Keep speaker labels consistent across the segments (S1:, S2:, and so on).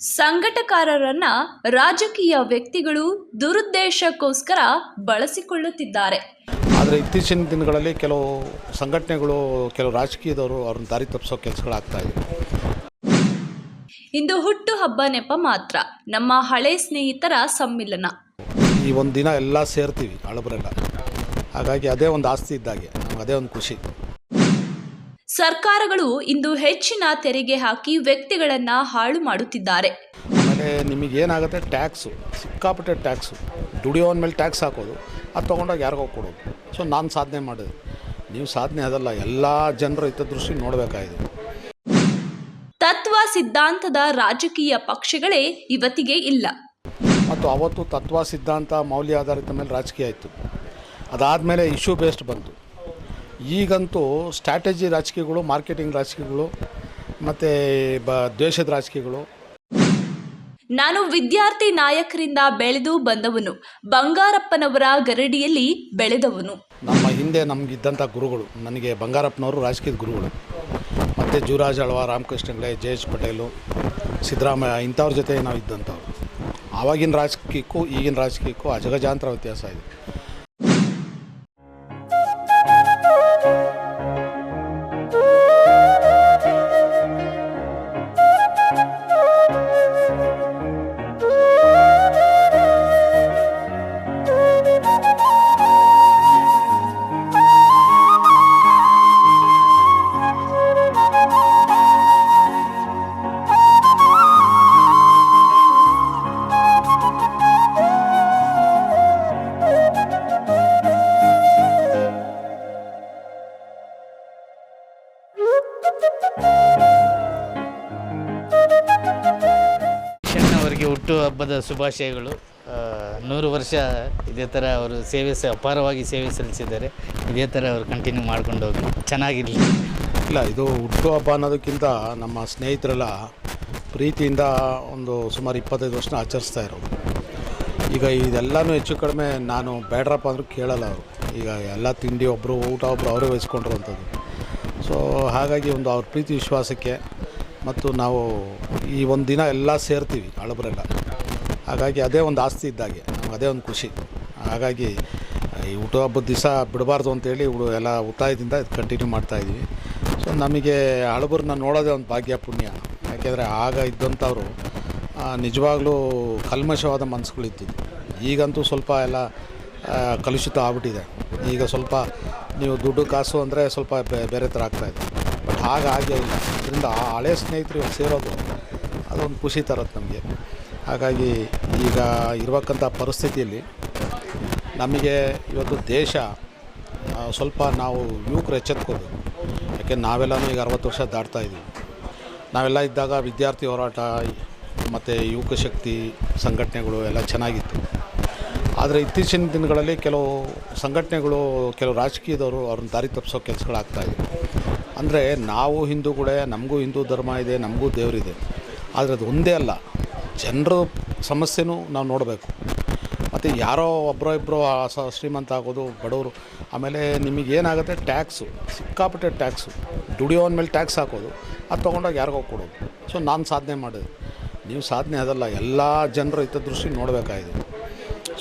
S1: ಸಂಘಟಕಾರರನ್ನ ರಾಜಕೀಯ ವ್ಯಕ್ತಿಗಳು ದುರುದ್ದೇಶಕ್ಕೋಸ್ಕರ ಬಳಸಿಕೊಳ್ಳುತ್ತಿದ್ದಾರೆ.
S2: ಆದರೆ ಇತ್ತೀಚಿನ ದಿನಗಳಲ್ಲಿ ಕೆಲವು ಸಂಘಟನೆಗಳು ಕೆಲವು ರಾಜಕೀಯದವರು ಅವ್ರನ್ನ ದಾರಿ ತಪ್ಪಿಸೋ ಕೆಲಸಗಳಾಗ್ತಾ ಇದೆ.
S1: ಇಂದು ಹುಟ್ಟು ಹಬ್ಬ ನೆಪ ಮಾತ್ರ ನಮ್ಮ ಹಳೆ ಸ್ನೇಹಿತರ ಸಮ್ಮಿಲನ.
S2: ಈ ಒಂದು ದಿನ ಎಲ್ಲ ಸೇರ್ತೀವಿ ಹಳಬರೆಲ್ಲ. ಹಾಗಾಗಿ ಅದೇ ಒಂದು ಆಸ್ತಿ ಇದ್ದಾಗೆ ನಮ್ಗೆ ಅದೇ ಒಂದು ಖುಷಿ.
S1: ಸರ್ಕಾರಗಳು ಇಂದು ಹೆಚ್ಚಿನ ತೆರಿಗೆ ಹಾಕಿ ವ್ಯಕ್ತಿಗಳನ್ನ ಹಾಳು ಮಾಡುತ್ತಿದ್ದಾರೆ.
S2: ಆಮೇಲೆ ನಿಮಗೇನಾಗುತ್ತೆ ಟ್ಯಾಕ್ಸು ಸಿಕ್ಕಾಪಟ್ಟೆ ಟ್ಯಾಕ್ಸು ದುಡಿಯೋನ ಮೇಲೆ ಟ್ಯಾಕ್ಸ್ ಹಾಕೋದು ಅದು ತೊಗೊಂಡೋಗಿ ಯಾರಿಗೋ ಕೊಡೋದು. ಸೊ ನಾನು ಸಾಧನೆ ಮಾಡಿದೆ. ನೀವು ಸಾಧನೆ ಅದಲ್ಲ ಎಲ್ಲ ಜನರು ಹಿತದೃಷ್ಟಿ ನೋಡಬೇಕಾಗಿದೆ.
S1: ತತ್ವ ಸಿದ್ಧಾಂತದ ರಾಜಕೀಯ ಪಕ್ಷಗಳೇ ಇವತ್ತಿಗೆ ಇಲ್ಲ.
S2: ಮತ್ತು ಅವತ್ತು ತತ್ವ ಸಿದ್ಧಾಂತ ಮೌಲ್ಯ ಆಧಾರಿತ ಮೇಲೆ ರಾಜಕೀಯ ಆಯಿತು ಅದಾದಮೇಲೆ ಇಶ್ಯೂ ಬೇಸ್ಡ್ ಬಂತು. ಈಗಂತೂ ಸ್ಟ್ರಾಟಜಿ ರಾಜಕೀಯಗಳು ಮಾರ್ಕೆಟಿಂಗ್ ರಾಜಕೀಯಗಳು ಮತ್ತು ಬ ದ್ವೇಷದ ರಾಜಕೀಯಗಳು.
S1: ನಾನು ವಿದ್ಯಾರ್ಥಿ ನಾಯಕರಿಂದ ಬೆಳೆದು ಬಂದವನು. ಬಂಗಾರಪ್ಪನವರ ಗರಡಿಯಲ್ಲಿ ಬೆಳೆದವನು.
S2: ನಮ್ಮ ಹಿಂದೆ ನಮಗಿದ್ದಂಥ ಗುರುಗಳು ನನಗೆ ಬಂಗಾರಪ್ಪನವರು ರಾಜಕೀಯದ ಗುರುಗಳು. ಮತ್ತು ಜುರಾಜ್ ಅಳ್ವ ರಾಮಕೃಷ್ಣ ಹೆಗ್ಡೆ ಜೆ ಎಚ್ ಪಟೇಲು ಸಿದ್ದರಾಮಯ್ಯ ಇಂಥವ್ರ ಜೊತೆ ನಾವು ಇದ್ದಂಥವ್ರು ಆವಾಗಿನ ರಾಜಕೀಯಕ್ಕೂ ಈಗಿನ ರಾಜಕೀಯಕ್ಕೂ ಅಜಗಜಾಂತರ ವ್ಯತ್ಯಾಸ ಇದೆ.
S3: ಹಬ್ಬದ ಶುಭಾಶಯಗಳು. ನೂರು ವರ್ಷ ಇದೇ ಥರ ಅವರು ಸೇವೆ ಸ, ಅಪಾರವಾಗಿ ಸೇವೆ ಸಲ್ಲಿಸಿದ್ದಾರೆ. ಇದೇ ಥರ ಅವರು ಕಂಟಿನ್ಯೂ ಮಾಡ್ಕೊಂಡು ಹೋಗಿ ಚೆನ್ನಾಗಿರಲಿ.
S2: ಇಲ್ಲ, ಇದು ಹುಟ್ಟುಹಬ್ಬ ಅನ್ನೋದಕ್ಕಿಂತ ನಮ್ಮ ಸ್ನೇಹಿತರೆಲ್ಲ ಪ್ರೀತಿಯಿಂದ ಒಂದು ಸುಮಾರು ಇಪ್ಪತ್ತೈದು ವರ್ಷ ಆಚರಿಸ್ತಾ ಇರೋದು ಈಗ ಇದೆಲ್ಲನೂ ಹೆಚ್ಚು ಕಡಿಮೆ ನಾನು ಬೇಡ್ರಪ್ಪ ಅಂದರೂ ಕೇಳಲ್ಲ ಅವರು. ಈಗ ಎಲ್ಲ ತಿಂಡಿ ಒಬ್ಬರು ಊಟ ಒಬ್ಬರು ಅವರೇ ವಹಿಸ್ಕೊಂಡಿರುವಂಥದ್ದು. ಸೊ ಹಾಗಾಗಿ ಒಂದು ಅವ್ರ ಪ್ರೀತಿ ವಿಶ್ವಾಸಕ್ಕೆ ಮತ್ತು ನಾವು ಈ ಒಂದು ದಿನ ಎಲ್ಲ ಸೇರ್ತೀವಿ ಹಳಬರೆಲ್ಲ ಹಾಗಾಗಿ ಅದೇ ಒಂದು ಆಸ್ತಿ ಇದ್ದಾಗೆ. ನಮ್ಗೆ ಅದೇ ಒಂದು ಖುಷಿ. ಹಾಗಾಗಿ ಈ ಹುಟ್ಟುಹಬ್ಬದ ದಿವಸ ಬಿಡಬಾರ್ದು ಅಂತೇಳಿ ಇವಳು ಎಲ್ಲ ಒತ್ತಾಯದಿಂದ ಇದು ಕಂಟಿನ್ಯೂ ಮಾಡ್ತಾಯಿದ್ವಿ ಸೊ ನಮಗೆ ಹಳಬರನ್ನ ನೋಡೋದೇ ಒಂದು ಭಾಗ್ಯ ಪುಣ್ಯ. ಯಾಕೆಂದರೆ ಆಗ ಇದ್ದಂಥವ್ರು ನಿಜವಾಗ್ಲೂ ಕಲ್ಮಶವಾದ ಮನಸ್ಸುಗಳಿತ್ತು ಈಗಂತೂ ಸ್ವಲ್ಪ ಎಲ್ಲ ಕಲುಷಿತ ಆಗ್ಬಿಟ್ಟಿದೆ. ಈಗ ಸ್ವಲ್ಪ ನೀವು ದುಡ್ಡು ಕಾಸು ಅಂದರೆ ಸ್ವಲ್ಪ ಬೇರೆ ಥರ ಆಗ್ತಾಯಿದೆ ಬಟ್ ಹಾಗಾಗೇ ಇಲ್ಲ. ಅದರಿಂದ ಆ ಹಳೆ ಸ್ನೇಹಿತರು ಸೇರೋದು ಅದೊಂದು ಖುಷಿ ತರತ್ತೆ ನಮಗೆ. ಹಾಗಾಗಿ ಈಗ ಇರುವಕ್ಕಂಥ ಪರಿಸ್ಥಿತಿಯಲ್ಲಿ ನಮಗೆ ಇವತ್ತು ದೇಶ ಸ್ವಲ್ಪ ನಾವು ಯುವಕರು ಎಚ್ಚೆತ್ಕೋಬೇಕು. ಯಾಕೆ ನಾವೆಲ್ಲನೂ ಈಗ ಅರವತ್ತು ವರ್ಷ ದಾಟ್ತಾ ಇದ್ದೀವಿ. ನಾವೆಲ್ಲ ಇದ್ದಾಗ ವಿದ್ಯಾರ್ಥಿ ಹೋರಾಟ, ಮತ್ತು ಯುವಕ ಶಕ್ತಿ ಸಂಘಟನೆಗಳು ಎಲ್ಲ ಚೆನ್ನಾಗಿತ್ತು. ಆದರೆ ಇತ್ತೀಚಿನ ದಿನಗಳಲ್ಲಿ ಕೆಲವು ಸಂಘಟನೆಗಳು, ಕೆಲವು ರಾಜಕೀಯದವರು ಅವ್ರನ್ನ ದಾರಿ ತಪ್ಪಿಸೋ ಕೆಲಸಗಳಾಗ್ತಾ ಇದೆ. ಅಂದರೆ ನಾವು ಹಿಂದೂಗಳೇ ನಮಗೂ ಹಿಂದೂ ಧರ್ಮ ಇದೆ, ನಮಗೂ ದೇವರಿದೆ. ಆದರೆ ಅದು ಒಂದೇ ಅಲ್ಲ. ಜನರ ಸಮಸ್ಯೆನೂ ನಾವು ನೋಡಬೇಕು. ಮತ್ತು ಯಾರೋ ಒಬ್ಬರೋ ಇಬ್ಬರೋ ಸ ಶ್ರೀಮಂತ ಆಗೋದು, ಬಡವರು, ಆಮೇಲೆ ನಿಮಗೇನಾಗುತ್ತೆ, ಟ್ಯಾಕ್ಸು, ಸಿಕ್ಕಾಪಟ್ಟೆ ಟ್ಯಾಕ್ಸು, ದುಡಿಯೋ ಮೇಲೆ ಟ್ಯಾಕ್ಸ್ ಹಾಕೋದು, ಅದು ತೊಗೊಂಡೋಗಿ ಯಾರಿಗೋ ಕೊಡೋದು. ಸೊ ನಾನು ಸಾಧನೆ ಮಾಡಿದೆ. ನೀವು ಸಾಧನೆ ಅದಲ್ಲ ಎಲ್ಲ ಜನರು ಹಿತದೃಷ್ಟಿ ನೋಡಬೇಕಾಗಿದೆ.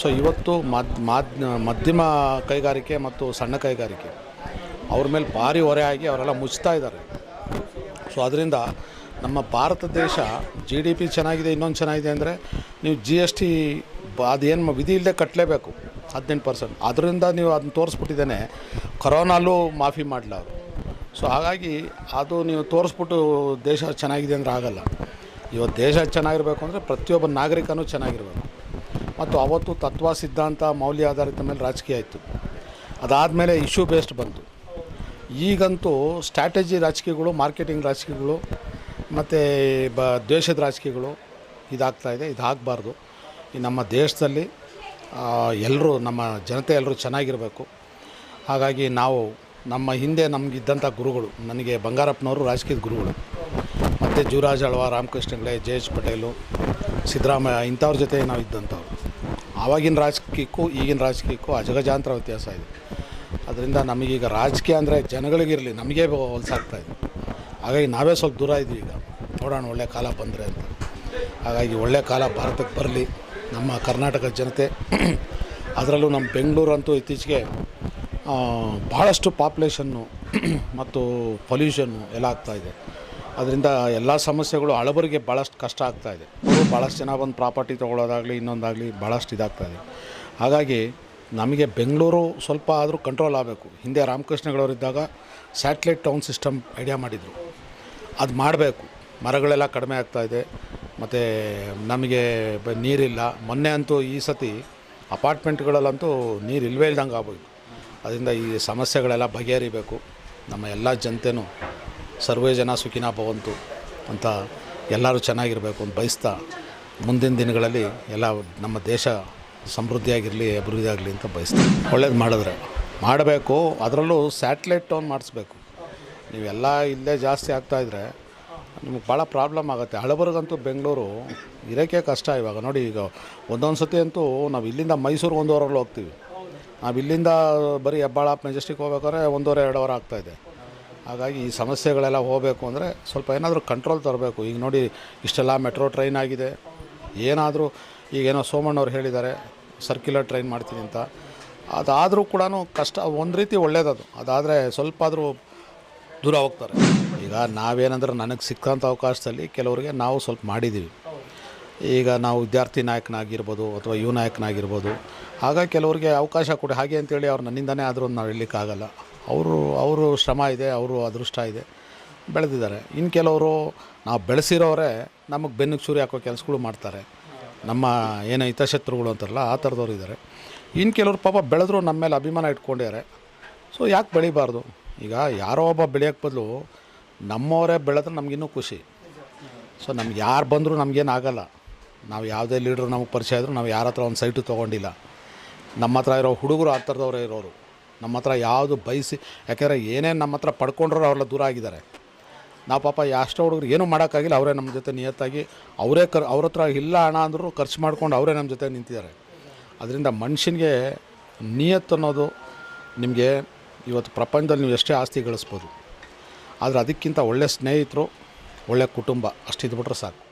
S2: ಸೊ ಇವತ್ತು ಮದ್, ಮಾದ್, ಮಧ್ಯಮ ಕೈಗಾರಿಕೆ ಮತ್ತು ಸಣ್ಣ ಕೈಗಾರಿಕೆ, ಅವ್ರ ಮೇಲೆ ಭಾರಿ ಹೊರೆ ಆಗಿ ಅವರೆಲ್ಲ ಮುಚ್ತಾ ಇದ್ದಾರೆ. ಸೊ ಅದರಿಂದ ನಮ್ಮ ಭಾರತ ದೇಶ ಜಿ ಡಿ ಪಿ ಚೆನ್ನಾಗಿದೆ, ಇನ್ನೊಂದು ಚೆನ್ನಾಗಿದೆ ಅಂದರೆ ನೀವು ಜಿ ಎಸ್ ಟಿ ಅದೇನು ವಿಧಿ ಇಲ್ಲದೆ ಕಟ್ಟಲೇಬೇಕು ಹದಿನೆಂಟು ಪರ್ಸೆಂಟ್. ಅದರಿಂದ ನೀವು ಅದನ್ನ ತೋರಿಸ್ಬಿಟ್ಟಿದ್ದೇನೆ ಕೊರೋನಲ್ಲೂ ಮಾಫಿ ಮಾಡಲ ಅವರು. ಸೊ ಹಾಗಾಗಿ ಅದು ನೀವು ತೋರಿಸ್ಬಿಟ್ಟು ದೇಶ ಚೆನ್ನಾಗಿದೆ ಅಂದರೆ ಆಗಲ್ಲ. ಇವತ್ತು ದೇಶ ಚೆನ್ನಾಗಿರಬೇಕು ಅಂದರೆ ಪ್ರತಿಯೊಬ್ಬ ನಾಗರಿಕನೂ ಚೆನ್ನಾಗಿರಬೇಕು. ಮತ್ತು ಅವತ್ತು ತತ್ವ ಸಿದ್ಧಾಂತ ಮೌಲ್ಯ ಆಧಾರಿತ ಮೇಲೆ ರಾಜಕೀಯ ಆಯಿತು. ಅದಾದಮೇಲೆ ಇಶ್ಯೂ ಬೇಸ್ಡ್ ಬಂತು. ಈಗಂತೂ ಸ್ಟ್ರಾಟಜಿ ರಾಜಕೀಯಗಳು ಮಾರ್ಕೆಟಿಂಗ್ ರಾಜಕೀಯಗಳು ಮತ್ತು ಬ, ದ್ವೇಷದ ರಾಜಕೀಯಗಳು ಇದಾಗ್ತಾ ಇದೆ, ಇದಾಗಬಾರ್ದು. ಈ ನಮ್ಮ ದೇಶದಲ್ಲಿ ಎಲ್ಲರೂ, ನಮ್ಮ ಜನತೆ ಎಲ್ಲರೂ ಚೆನ್ನಾಗಿರಬೇಕು. ಹಾಗಾಗಿ ನಾವು ನಮ್ಮ ಹಿಂದೆ ನಮಗಿದ್ದಂಥ ಗುರುಗಳು, ನನಗೆ ಬಂಗಾರಪ್ಪನವರು ರಾಜಕೀಯದ ಗುರುಗಳು. ಮತ್ತು ಜುರಾಜ್ ಅಳ್ವ, ರಾಮಕೃಷ್ಣ ಹೆಗಡೆ, ಜಯೇಶ್ ಪಟೇಲು, ಸಿದ್ದರಾಮಯ್ಯ, ಇಂಥವ್ರ ಜೊತೆ ನಾವು ಇದ್ದಂಥವ್ರು. ಆವಾಗಿನ ರಾಜಕೀಯಕ್ಕೂ, ಈಗಿನ ರಾಜಕೀಯಕ್ಕೂ ಅಜಗಜಾಂತರ ವ್ಯತ್ಯಾಸ ಇದೆ. ಅದರಿಂದ ನಮಗೀಗ ರಾಜಕೀಯ ಅಂದರೆ ಜನಗಳಿಗಿರಲಿ, ನಮಗೆ ಹೊಲಸಾಗ್ತಾ ಇದೆ. ಹಾಗಾಗಿ ನಾವೇ ಸ್ವಲ್ಪ ದೂರ ಇದ್ವಿ ಈಗ. ನೋಡೋಣ, ಒಳ್ಳೆ ಕಾಲ ಬಂದರೆ ಅಂತ. ಹಾಗಾಗಿ ಒಳ್ಳೆ ಕಾಲ ಭಾರತಕ್ಕೆ ಬರಲಿ. ನಮ್ಮ ಕರ್ನಾಟಕ ಜನತೆ, ಅದರಲ್ಲೂ ನಮ್ಮ ಬೆಂಗಳೂರು ಅಂತೂ ಇತ್ತೀಚೆಗೆ ಭಾಳಷ್ಟು ಪಾಪ್ಯುಲೇಷನ್ನು ಮತ್ತು ಪೊಲ್ಯೂಷನ್ನು ಎಲ್ಲ ಆಗ್ತಾಯಿದೆ ಅದರಿಂದ ಎಲ್ಲ ಸಮಸ್ಯೆಗಳು ಹಳಬರಿಗೆ ಭಾಳಷ್ಟು ಕಷ್ಟ ಆಗ್ತಾಯಿದೆ ಭಾಳಷ್ಟು ಜನ ಬಂದು ಪ್ರಾಪರ್ಟಿ ತೊಗೊಳ್ಳೋದಾಗಲಿ, ಇನ್ನೊಂದಾಗಲಿ ಭಾಳಷ್ಟು ಇದಾಗ್ತಾಯಿದೆ ಹಾಗಾಗಿ ನಮಗೆ ಬೆಂಗಳೂರು ಸ್ವಲ್ಪ ಆದರೂ ಕಂಟ್ರೋಲ್ ಆಗಬೇಕು. ಹಿಂದೆ ರಾಮಕೃಷ್ಣಗಳವರಿದ್ದಾಗ ಸ್ಯಾಟ್ಲೈಟ್ ಟೌನ್ ಸಿಸ್ಟಮ್ ಐಡಿಯಾ ಮಾಡಿದರು. ಅದು ಮಾಡಬೇಕು. ಮರಗಳೆಲ್ಲ ಕಡಿಮೆ ಆಗ್ತಾಯಿದೆ ಮತ್ತು ನಮಗೆ ನೀರಿಲ್ಲ. ಮೊನ್ನೆ ಅಂತೂ ಈ ಸತಿ ಅಪಾರ್ಟ್ಮೆಂಟ್ಗಳಲ್ಲಂತೂ ನೀರು ಇಲ್ಲವೇ ಇಲ್ದಂಗೆ ಆಗೋಯ್ತು ಅದರಿಂದ ಈ ಸಮಸ್ಯೆಗಳೆಲ್ಲ ಬಗೆಹರಿಬೇಕು. ನಮ್ಮ ಎಲ್ಲ ಜನತೆನೂ ಸರ್ವೇ ಜನ ಸುಖಿನ ಭವಂತು ಅಂತ ಎಲ್ಲರೂ ಚೆನ್ನಾಗಿರಬೇಕು ಅಂತ ಬಯಸ್ತಾ ಮುಂದಿನ ದಿನಗಳಲ್ಲಿ ಎಲ್ಲ ನಮ್ಮ ದೇಶ ಸಮೃದ್ಧಿಯಾಗಿರಲಿ ಅಭಿವೃದ್ಧಿ ಆಗಲಿ ಅಂತ ಬಯಸ್ತೀನಿ ಒಳ್ಳೇದು ಮಾಡಿದ್ರೆ. ಮಾಡಬೇಕು. ಅದರಲ್ಲೂ ಸ್ಯಾಟ್ಲೈಟ್ ಟೌನ್ ಮಾಡಿಸ್ಬೇಕು. ನೀವೆಲ್ಲ ಇಲ್ಲೇ ಜಾಸ್ತಿ ಆಗ್ತಾಯಿದ್ರೆ ನಿಮಗೆ ಭಾಳ ಪ್ರಾಬ್ಲಮ್ ಆಗುತ್ತೆ. ಹಳಬರ್ಗಂತೂ ಬೆಂಗಳೂರು ಇರೋಕ್ಕೆ ಕಷ್ಟ ಇವಾಗ. ನೋಡಿ ಈಗ ಒಂದೊಂದು ಸತಿ ಅಂತೂ ನಾವು ಇಲ್ಲಿಂದ ಮೈಸೂರು ಒಂದೂವರೆಲ್ಲಿ ಹೋಗ್ತೀವಿ. ನಾವು ಇಲ್ಲಿಂದ ಬರೀ ಹೆಬ್ಬಾಳ ಮೆಜೆಸ್ಟಿಕ್ ಹೋಗ್ಬೇಕಾದ್ರೆ ಒಂದೂವರೆ ಎರಡು ಅವರ್ ಆಗ್ತಾಯಿದೆ ಹಾಗಾಗಿ ಈ ಸಮಸ್ಯೆಗಳೆಲ್ಲ ಹೋಗಬೇಕು ಅಂದರೆ ಸ್ವಲ್ಪ ಏನಾದರೂ ಕಂಟ್ರೋಲ್ ತರಬೇಕು. ಈಗ ನೋಡಿ ಇಷ್ಟೆಲ್ಲ ಮೆಟ್ರೋ ಟ್ರೈನ್ ಆಗಿದೆ. ಏನಾದರೂ ಈಗೇನೋ ಸೋಮಣ್ಣವ್ರು ಹೇಳಿದ್ದಾರೆ ಸರ್ಕ್ಯುಲರ್ ಟ್ರೈನ್ ಮಾಡ್ತೀನಿ ಅಂತ. ಅದಾದರೂ ಕೂಡ ಕಷ್ಟ, ಒಂದು ರೀತಿ ಒಳ್ಳೇದದು. ಅದಾದರೆ ಸ್ವಲ್ಪ ಆದರೂ ದೂರ ಹೋಗ್ತಾರೆ. ಈಗ ನಾವೇನಂದ್ರೆ ನನಗೆ ಸಿಕ್ಕಂಥ ಅವಕಾಶದಲ್ಲಿ ಕೆಲವರಿಗೆ ನಾವು ಸ್ವಲ್ಪ ಮಾಡಿದ್ದೀವಿ ಈಗ ನಾವು ವಿದ್ಯಾರ್ಥಿ ನಾಯಕನಾಗಿರ್ಬೋದು ಅಥವಾ ಯುವ ನಾಯಕನಾಗಿರ್ಬೋದು. ಆಗ ಕೆಲವರಿಗೆ ಅವಕಾಶ ಕೊಡಿ. ಹಾಗೆ ಅಂತೇಳಿ ಅವ್ರು ನನ್ನಿಂದನೇ ಆದರೂ ನಾವು ಹೇಳಲಿಕ್ಕಾಗಲ್ಲ. ಅವರು ಅವರು ಶ್ರಮ ಇದೆ, ಅವರು ಅದೃಷ್ಟ ಇದೆ. ಬೆಳೆದಿದ್ದಾರೆ. ಇನ್ನು ಕೆಲವರು ನಾವು ಬೆಳೆಸಿರೋರೇ ನಮಗೆ ಬೆನ್ನಿಗೆ ಚೂರಿ ಹಾಕೋ ಕೆಲಸಗಳು ಮಾಡ್ತಾರೆ. ನಮ್ಮ ಏನು ಹಿತಶತ್ರುಗಳು ಅಂತಾರಲ್ಲ, ಆ ಥರದವ್ರು ಇದ್ದಾರೆ ಇನ್ನು ಕೆಲವರು ಪಾಪ ಬೆಳೆದ್ರು ನಮ್ಮ ಮೇಲೆ ಅಭಿಮಾನ ಇಟ್ಕೊಂಡಿದ್ದಾರೆ. ಸೊ ಯಾಕೆ ಬೆಳಿಬಾರ್ದು? ಈಗ ಯಾರೋ ಒಬ್ಬ ಬೆಳೆಯೋಕ್ಕೆ ಬದಲು ನಮ್ಮವರೇ ಬೆಳೆದ್ರೆ ನಮಗಿನ್ನೂ ಖುಷಿ. ಸೊ ನಮ್ಗೆ ಯಾರು ಬಂದರೂ ನಮಗೇನು ಆಗಲ್ಲ. ನಾವು ಯಾವುದೇ ಲೀಡ್ರು ನಮಗೆ ಪರಿಚಯ ಆದರೂ ನಾವು ಯಾರ ಹತ್ರ ಒಂದು ಸೈಟು ತೊಗೊಂಡಿಲ್ಲ. ನಮ್ಮ ಹತ್ರ ಇರೋ ಹುಡುಗರು ಆ ಥರದವರೇ ಇರೋರು. ನಮ್ಮ ಹತ್ರ ಯಾವುದು ಬಯಸಿ ಯಾಕೆಂದರೆ ಏನೇನು ನಮ್ಮ ಹತ್ರ ಪಡ್ಕೊಂಡ್ರು ಅವರೆಲ್ಲ ದೂರ ಆಗಿದ್ದಾರೆ. ನಾವು ಪಾಪ ಎಷ್ಟೋ ಹುಡುಗರು ಏನೂ ಮಾಡೋಕ್ಕಾಗಿಲ್ಲ, ಅವರೇ ನಮ್ಮ ಜೊತೆ ನಿಯತ್ತಾಗಿ, ಅವರೇ ಕರ್, ಅವ್ರ ಹತ್ರ ಇಲ್ಲ ಹಣ ಅಂದರೂ ಖರ್ಚು ಮಾಡ್ಕೊಂಡು ಅವರೇ ನಮ್ಮ ಜೊತೆ ನಿಂತಿದ್ದಾರೆ. ಅದರಿಂದ ಮನುಷ್ಯನಿಗೆ ನಿಯತ್ತು ಅನ್ನೋದು ನಿಮಗೆ ಇವತ್ತು ಪ್ರಪಂಚದಲ್ಲಿ ನೀವು ಎಷ್ಟೇ ಆಸ್ತಿ ಗಳಿಸ್ಬೋದು ಆದರೆ ಅದಕ್ಕಿಂತ ಒಳ್ಳೆಯ ಸ್ನೇಹಿತರು ಒಳ್ಳೆಯ ಕುಟುಂಬ ಅಷ್ಟಿದ್ಬಿಟ್ರೆ ಸಾಕು.